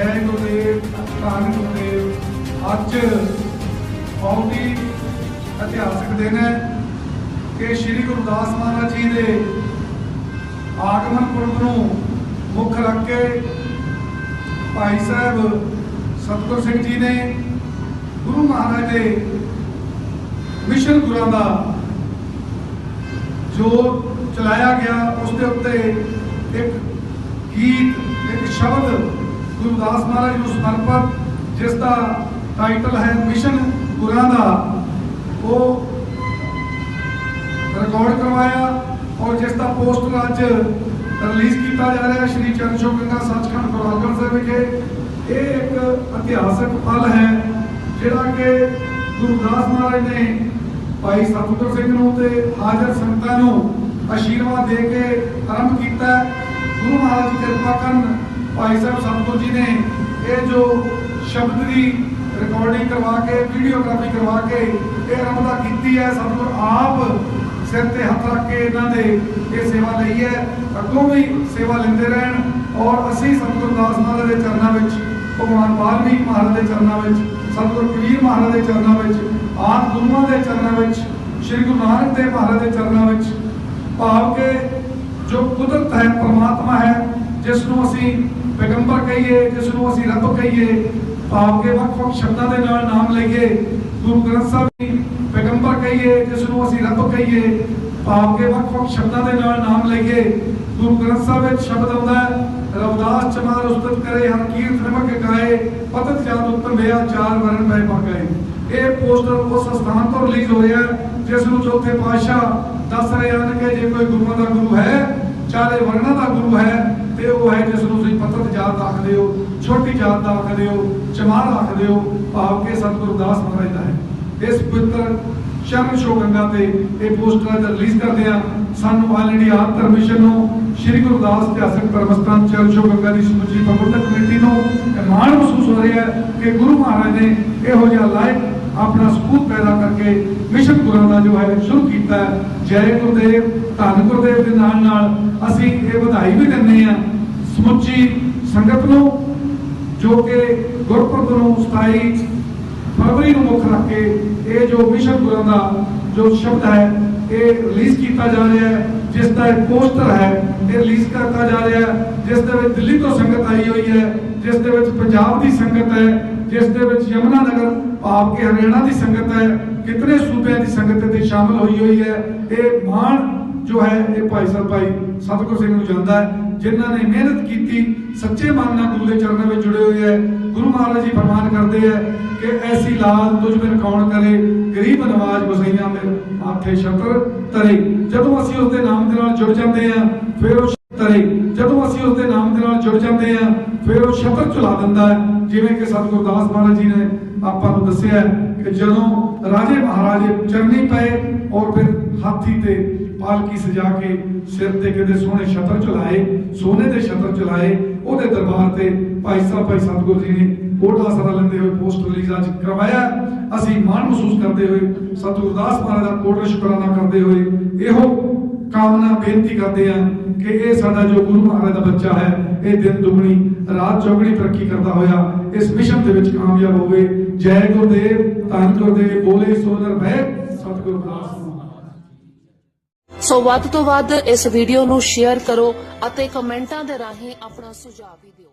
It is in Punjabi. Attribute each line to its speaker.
Speaker 1: ਜੈ ਗੁਰਦੇਵ ਧੰਨ ਗੁਰਦੇਵ ਅੱਜ ਬਹੁਤ ਹੀ ਇਤਿਹਾਸਕ ਦਿਨ ਹੈ ਕਿ ਸ੍ਰੀ ਗੁਰੂ ਦਾਸ ਮਹਾਰਾਜ ਜੀ ਦੇ ਆਗਮਨ ਪੁਰਬ ਨੂੰ ਮੁੱਖ ਰੱਖ ਕੇ ਭਾਈ ਸਾਹਿਬ ਸਤਗੁਰ ਸਿੰਘ ਜੀ ਨੇ ਗੁਰੂ ਮਹਾਰਾਜ ਦੇ ਮਿਸ਼ਨ ਗੁਰਾਂ ਦਾ ਜੋ ਚਲਾਇਆ ਗਿਆ ਉਸ ਦੇ ਉੱਤੇ ਇੱਕ ਗੀਤ ਇੱਕ ਸ਼ਬਦ ਗੁਰੂਦਾਸ ਮਹਾਰਾਜ ਨੂੰ ਸਮਰਪਿਤ, ਜਿਸ ਦਾ ਟਾਈਟਲ ਹੈ ਮਿਸ਼ਨ ਗੁਰਾਂ ਦਾ, ਉਹ ਰਿਕਾਰਡ ਕਰਵਾਇਆ ਔਰ ਜਿਸ ਦਾ ਪੋਸਟਰ ਅੱਜ ਰਿਲੀਜ਼ ਕੀਤਾ ਜਾ ਰਿਹਾ ਸ਼੍ਰੀ ਚੰਦਸ਼ੋ ਗੰਗਾ ਸੱਚਖੰਡ ਗੁਰਦਾਸਪੁਰ ਸਾਹਿਬ ਵਿਖੇ। ਇਹ ਇੱਕ ਇਤਿਹਾਸਕ ਪਲ ਹੈ, ਜਿਹੜਾ ਕਿ ਗੁਰੂਦਾਸ ਮਹਾਰਾਜ ਨੇ ਭਾਈ ਸਤਿਗੁਰ ਸਿੰਘ ਨੂੰ ਤੇ ਹਾਜ਼ਰ ਸੰਗਤਾਂ ਨੂੰ ਆਸ਼ੀਰਵਾਦ ਦੇ ਕੇ ਆਰੰਭ ਕੀਤਾ ਗੁਰੂ ਮਹਾਰਾਜ ਕਿਰਪਾ ਕਰਨ ਭਾਈ ਸਾਹਿਬ ਸਤਿਗੁਰ ਜੀ ਨੇ ਇਹ ਜੋ ਸ਼ਬਦ ਦੀ ਰਿਕਾਰਡਿੰਗ ਕਰਵਾ ਕੇ ਵੀਡੀਓਗ੍ਰਾਫੀ ਕਰਵਾ ਕੇ ਇਹ ਆਰੰਭਤਾ ਕੀਤੀ ਹੈ ਸਤਿਗੁਰ ਆਪ ਸਿਰ ਤੇ ਹੱਥ ਰੱਖ ਕੇ ਇਹਨਾਂ ਦੇ ਇਹ ਸੇਵਾ ਲਈ ਹੈ। ਅੱਗੋਂ ਵੀ ਸੇਵਾ ਲੈਂਦੇ ਰਹਿਣ ਔਰ ਅਸੀਂ ਸਤਿਗੁਰ ਦਾਸ ਮਹਾਰਾਜ ਦੇ ਚਰਨਾਂ ਵਿੱਚ, ਭਗਵਾਨ ਵਾਲਮੀਕ ਮਹਾਰਾਜ ਦੇ ਚਰਨਾਂ ਵਿੱਚ ਸਤਿਗੁਰ ਕਬੀਰ ਮਹਾਰਾਜ ਦੇ ਚਰਨਾਂ ਵਿੱਚ, ਆਪ ਗੁਰੂਆਂ ਦੇ ਚਰਨਾਂ ਵਿੱਚ, ਸ੍ਰੀ ਗੁਰੂ ਨਾਨਕ ਦੇਵ ਮਹਾਰਾਜ ਦੇ ਚਰਨਾਂ ਵਿੱਚ, ਭਾਵ ਕਿ ਜੋ ਕੁਦਰਤ ਹੈ, ਪਰਮਾਤਮਾ ਹੈ ਅਸੀਂ ਪੈਗੰਬਰ ਕਹੀਏ, ਜਿਸ ਨੂੰ ਅਸੀਂ ਰੱਬ ਕਹੀਏ ਭਾਵ ਵੱਖ-ਵੱਖ ਸ਼ਬਦਾਂ ਦੇ ਨਾਲ ਨਾਮ ਲਈਏ। ਗੁਰੂ ਗ੍ਰੰਥ ਸਾਹਿਬ ਜੀ ਪੈਗੰਬਰ ਕਹੀਏ, ਜਿਸ ਨੂੰ ਅਸੀਂ ਰੱਬ ਕਹੀਏ ਭਾਵ ਵੱਖ-ਵੱਖ ਸ਼ਬਦਾਂ ਦੇ ਨਾਲ ਨਾਮ ਲਈਏ। ਗੁਰੂ ਗ੍ਰੰਥ ਸਾਹਿਬ ਵਿੱਚ ਸ਼ਬਦ ਆਉਂਦਾ ਰਵਦਾਸ ਚਮਾਰ ਉਸਤਤ ਕਰੇ, ਹਰ ਕੀਰਤ ਨਮਕ ਗਾਏ, ਪਤਤ ਜਾਤ ਉੱਤਮ ਵਿਆ ਚਾਰ ਵਰਨ ਮੈਂ ਪਕਾਏ ਇਹ ਪੋਸਟਰ ਉਸ ਸਥਾਨ ਤੋਂ ਰਿਲੀਜ਼ ਹੋ ਰਿਹਾ ਜਿਸ ਨੂੰ ਚੌਥੇ ਪਾਤਸ਼ਾਹ ਦੱਸ ਰਹੇ ਹਨ ਕਿ ਜੇ ਕੋਈ ਗੁਰੂਆਂ ਦਾ ਗੁਰੂ ਹੈ, ਚਾਰੇ ਵਰਣਾਂ ਦਾ ਗੁਰੂ ਹੈ ਤੇ ਉਹ ਹੈ ਜਿਸ ਨੂੰ ਤੁਸੀਂ ਪਤਤ ਜਾਤ ਆਖਦੇ ਹੋ, ਛੋਟੀ ਜਾਤ ਦਾ ਆਖਦੇ ਹੋ ਚਮਾਰ ਆਖਦੇ ਹੋ, ਭਾਵ ਕੇ ਸਤਿਗੁਰੂ ਦਾਸ ਮਹਾਰਾਜ ਦਾ ਹੈ। ਇਸ ਪਵਿੱਤਰ ਚਰਨ ਸ਼ੋ ਗੰਗਾ ਤੇ ਇਹ ਪੋਸਟਰ ਰਿਲੀਜ਼ ਕਰਦੇ ਆ ਸਾਨੂੰ ਆਲ ਇੰਡੀਆ ਆਤਰ ਨੂੰ ਸ੍ਰੀ ਗੁਰੂ ਦਾਸ ਇਤਿਹਾਸਕ ਧਰਮਸਥਾਨ ਚਰਨ ਸ਼ੋ ਗੰਗਾ ਦੀ ਸਮੁੱਚੀ ਪ੍ਰਬੰਧਕ ਕਮੇਟੀ ਨੂੰ ਮਾਣ ਮਹਿਸੂਸ ਹੋ ਰਿਹਾ ਹੈ ਕਿ ਗੁਰੂ ਮਹਾਰਾਜ ਨੇ ਇਹੋ ਜਿਹਾ ਲਾਇਕ ਆਪਣਾ ਸਬੂਤ ਪੈਦਾ ਕਰਕੇ ਮਿਸ਼ਨ ਗੁਰਾਂ ਦਾ ਜੋ ਹੈ ਸ਼ੁਰੂ ਕੀਤਾ ਹੈ। ਜੈ ਗੁਰਦੇਵ, ਧੰਨ ਗੁਰਦੇਵ ਦੇ ਨਾਲ ਨਾਲ ਅਸੀਂ ਇਹ ਵਧਾਈ ਵੀ ਦਿੰਦੇ ਆ ਸਮੁੱਚੀ ਸੰਗਤ ਨੂੰ, ਜੋ ਕਿ ਗੁਰਪੁਰਬ ਨੂੰ 27 ਫਰਵਰੀ ਨੂੰ ਮੁੱਖ ਰੱਖ ਕੇ ਇਹ ਜੋ ਮਿਸ਼ਨ ਗੁਰਾਂ ਦਾ ਜੋ ਸ਼ਬਦ ਹੈ, ਇਹ ਰਿਲੀਜ਼ ਕੀਤਾ ਜਾ ਰਿਹਾ ਹੈ, ਜਿਸ ਦਾ ਇਹ ਪੋਸਟਰ ਹੈ, ਇਹ ਰਿਲੀਜ਼ ਕਰਤਾ ਜਾ ਰਿਹਾ ਹੈ, ਜਿਸ ਦੇ ਵਿੱਚ ਦਿੱਲੀ ਤੋਂ ਸੰਗਤ ਆਈ ਹੋਈ ਹੈ, ਜਿਸ ਦੇ ਵਿੱਚ ਪੰਜਾਬ ਦੀ ਸੰਗਤ ਹੈ, ਜਿਸ ਦੇ ਵਿੱਚ ਯਮਨਾ ਨਗਰ, ਭਾਵ ਕੇ ਹਰਿਆਣਾ ਦੀ ਸੰਗਤ ਹੈ, ਕਿਤਨੇ ਸੂਬਿਆਂ ਦੀ ਸੰਗਤ ਇੱਥੇ ਸ਼ਾਮਲ ਹੋਈ ਹੋਈ ਹੈ, ਇਹ ਮਾਣ ਜੋ ਹੈ ਇਹ ਭਾਈ ਸਾਹਿਬ ਭਾਈ ਸਤਿਗੁਰ ਸਿੰਘ ਨੂੰ ਜਾਂਦਾ ਹੈ, ਜਿਨ੍ਹਾਂ ਨੇ ਮਿਹਨਤ ਕੀਤੀ, ਸੱਚੇ ਮਨ ਨਾਲ ਗੁਰੂ ਦੇ ਚਰਨਾਂ ਵਿੱਚ ਜੁੜੇ ਹੋਏ ਹੈ। ਗੁਰੂ ਮਹਾਰਾਜ ਜੀ ਫਰਮਾਨ ਕਰਦੇ ਹੈ ਕਿ ਐਸੀ ਲਾਲ ਤੁਝ ਬਿਨ ਕੌਣ ਕਰੇ, ਗਰੀਬ ਨਵਾਜ ਗੁਸਈਆਂ ਮੇਰੇ ਮਾਥੇ ਛਤਰ ਤਰੇ। ਜਦੋਂ ਅਸੀਂ ਉਸ ਦੇ ਨਾਮ ਦੇ ਨਾਲ ਜੁੜ ਜਾਂਦੇ ਆ ਫਿਰ ਉਹ ਤਰੇ। ਜਦੋਂ ਅਸੀਂ ਉਸ ਦੇ ਨਾਮ ਦੇ ਨਾਲ ਜੁੜ ਜਾਂਦੇ ਆ ਫਿਰ ਉਹ ਛਤਰ ਚੁਲਾ ਦਿੰਦਾ ਹੈ। ਜਿਵੇਂ ਕਿ ਸਤਿਗੁਰ ਦਾਸ ਮਹਾਰਾਜ ਜੀ ਨੇ ਆਪਾਂ ਨੂੰ ਦੱਸਿਆ ਕਿ ਜਦੋਂ ਰਾਜੇ ਮਹਾਰਾਜੇ ਚਰਨੀ ਪਏ ਔਰ ਫਿਰ ਹਾਥੀ ਤੇ ਪਾਲਕੀ ਸਜਾ ਕੇ ਸਿਰ ਤੇ ਕਿਤੇ ਸੋਹਣੇ ਛਤਰ ਚਲਾਏ, ਸੋਨੇ ਦੇ ਛਤਰ ਚਲਾਏ, ਉਹਦੇ ਦਰਬਾਰ ਤੇ ਭਾਈ ਸਾਹਿਬ, ਭਾਈ ਸਤਿਗੁਰ ਜੀ ਨੇ ਕੋਟਲਾ ਸਦਾ ਲੈਂਦੇ ਹੋਏ ਪੋਸਟ ਰਿਲੀਜ਼ ਅੱਜ ਕਰਵਾਇਆ। ਅਸੀਂ ਮਾਣ ਮਹਿਸੂਸ ਕਰਦੇ ਹੋਏ ਸਤਿਗੁਰ ਮਹਾਰਾਜ ਦਾ ਕੋਟਲਾ ਸ਼ੁਕਰਾਨਾ ਕਰਦੇ ਹੋਏ ਇਹੋ ਕਾਮਨਾ ਬੇਨਤੀ ਕਰਦੇ ਹਾਂ ਕਿ ਇਹ ਸਾਡਾ ਜੋ ਗੁਰੂ ਮਹਾਰਾਜ ਦਾ ਬੱਚਾ ਹੈ, ਇਹ ਦਿਨ ਦੁਗਣੀ, ਰਾਤ ਚੌਗਣੀ ਤਰੱਕੀ ਕਰਦਾ ਹੋਇਆ, ਇਸ ਮਿਸ਼ਨ ਦੇ ਵਿੱਚ ਕਾਮਯਾਬ ਹੋਵੇ। ਜੈ ਗੁਰਦੇਵ, ਧੰਨ ਗੁਰਦੇਵ, ਬੋਲੇ ਸੋ ਨਿਰਭੈ ਸਤਿਗੁਰੂ ਦਾਸ
Speaker 2: ਸੋ ਵੱਧ ਤੋਂ ਵੱਧ ਇਸ ਵੀਡੀਓ ਨੂੰ ਸ਼ੇਅਰ ਕਰੋ ਅਤੇ ਕਮੈਂਟਾਂ ਦੇ ਰਾਹੀਂ ਆਪਣਾ ਸੁਝਾਅ ਵੀ ਦਿਓ।